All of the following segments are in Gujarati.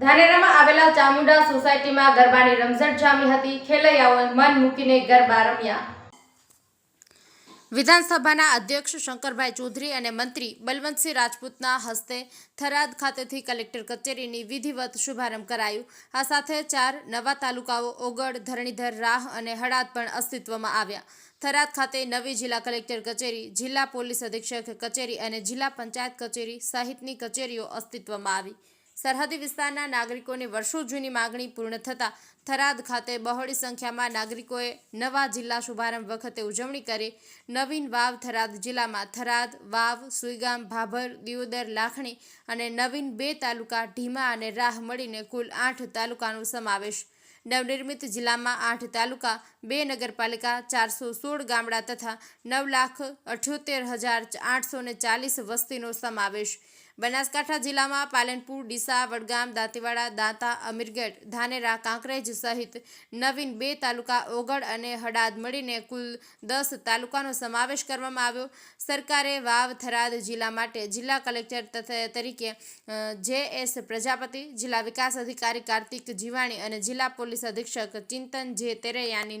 ધાનેરામાં આવેલા ચામુંડા સોસાયટીમાં ગરબાની રમઝટ જામી હતી. ખેલૈયાઓએ મન મૂકીને ગરબા રમ્યા. વિધાનસભાના અધ્યક્ષ શંકરભાઈ ચૌધરી અને મંત્રી બલવંતસિંહ રાજપૂતના હસ્તે થરાદ ખાતેથી કલેક્ટર કચેરીની વિધિવત શુભારંભ કરાયું. આ સાથે ચાર નવા તાલુકાઓ ઓગળ, ધરણીધર, રાહ અને હળાદ પણ અસ્તિત્વમાં આવ્યા. થરાદ ખાતે નવી જિલ્લા કલેક્ટર કચેરી, જિલ્લા પોલીસ અધિક્ષક કચેરી અને જિલ્લા પંચાયત કચેરી સહિતની કચેરીઓ અસ્તિત્વમાં આવી. સરહદી વિસ્તારના નાગરિકોની વર્ષો જૂની માગણી પૂર્ણ થતાં થરાદ ખાતે બહોળી સંખ્યામાં નાગરિકોએ નવા જિલ્લા શુભારંભ વખતે ઉજવણી કરી. નવીન વાવ થરાદ જિલ્લામાં થરાદ, વાવ, સુઈગામ, ભાભર, દિયોદર, લાખણી અને નવીન બે તાલુકા ઢીમા અને રાહ મળીને કુલ આઠ તાલુકાનો સમાવેશ. નવનિર્મિત જિલ્લામાં આઠ તાલુકા બે નગરપાલિકા, ચારસો સોળ ગામડા તથા નવ લાખ અઠ્યોતેર હજાર આઠસો ને ચાલીસ વસ્તીનો સમાવેશ. બનાસકાંઠા જિલ્લામાં પાલનપુર, ડીસા, વડગામ, દાંતીવાડા, દાંતા, અમીરગઢ, ધાનેરા, કાંકરેજ સહિત નવીન બે તાલુકા ઓગળ અને હડાદ મળીને કુલ દસ તાલુકાનો સમાવેશ કરવામાં આવ્યો. સરકારે વાવ થરાદ જિલ્લા માટે જિલ્લા કલેક્ટર તરીકે જે એસ પ્રજાપતિ, જિલ્લા વિકાસ અધિકારી કાર્તિક જીવાણી અને જિલ્લા પોલીસ અધિક્ષક ચિંતન જે તેરૈયાની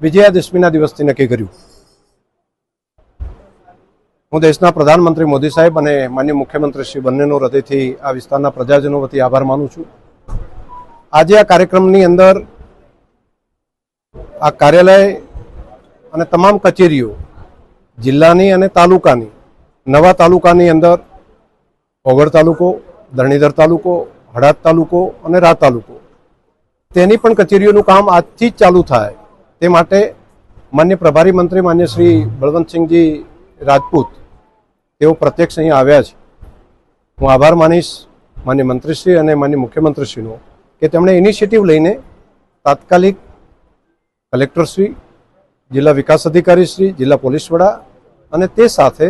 વિજયાદશમીના દિવસથી નક્કી કર્યું. હું દેશના પ્રધાનમંત્રી મોદી સાહેબ અને માન્ય મુખ્યમંત્રી શ્રી બંનેનો હૃદયથી આ વિસ્તારના પ્રજાજનો વતી આભાર માનું છું. આજે આ કાર્યક્રમની અંદર આ કાર્યાલય અને તમામ કચેરીઓ, જિલ્લાની અને તાલુકાની, નવા તાલુકાની અંદર ઓગળ તાલુકો ધરણીધર તાલુકો હડાદ તાલુકો અને રા તાલુકો, તેની પણ કચેરીઓનું કામ આજથી જ ચાલુ થાય. તે માટે માન્ય પ્રભારી મંત્રી માન્ય શ્રી બળવંતસિંહજી રાજપૂત તેઓ પ્રત્યક્ષ અહીં આવ્યા છે. હું આભાર માનીશ માન્ય મંત્રીશ્રી અને માન્ય મુખ્યમંત્રીશ્રીનો કે તેમણે ઇનિશિયેટિવ લઈને તાત્કાલિક કલેક્ટરશ્રી, જિલ્લા વિકાસ અધિકારીશ્રી, જિલ્લા પોલીસ વડા અને તે સાથે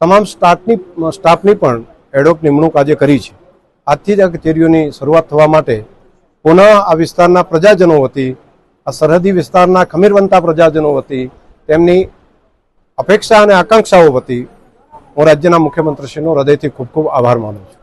તમામ સ્ટાફની સ્ટાફની પણ એડોક નિમણૂક આજે કરી છે. આજથી જ આ કચેરીઓની શરૂઆત થવા માટે પુનઃ આ વિસ્તારના પ્રજાજનો વતી સરહદી વિસ્તારના ખમીરવંતા પ્રજાજનો વતી, તેમની અપેક્ષા અને આકાંક્ષાઓ વતી હું રાજ્યના મુખ્યમંત્રીશ્રીનો હૃદયથી ખૂબ ખૂબ આભાર માનું છું.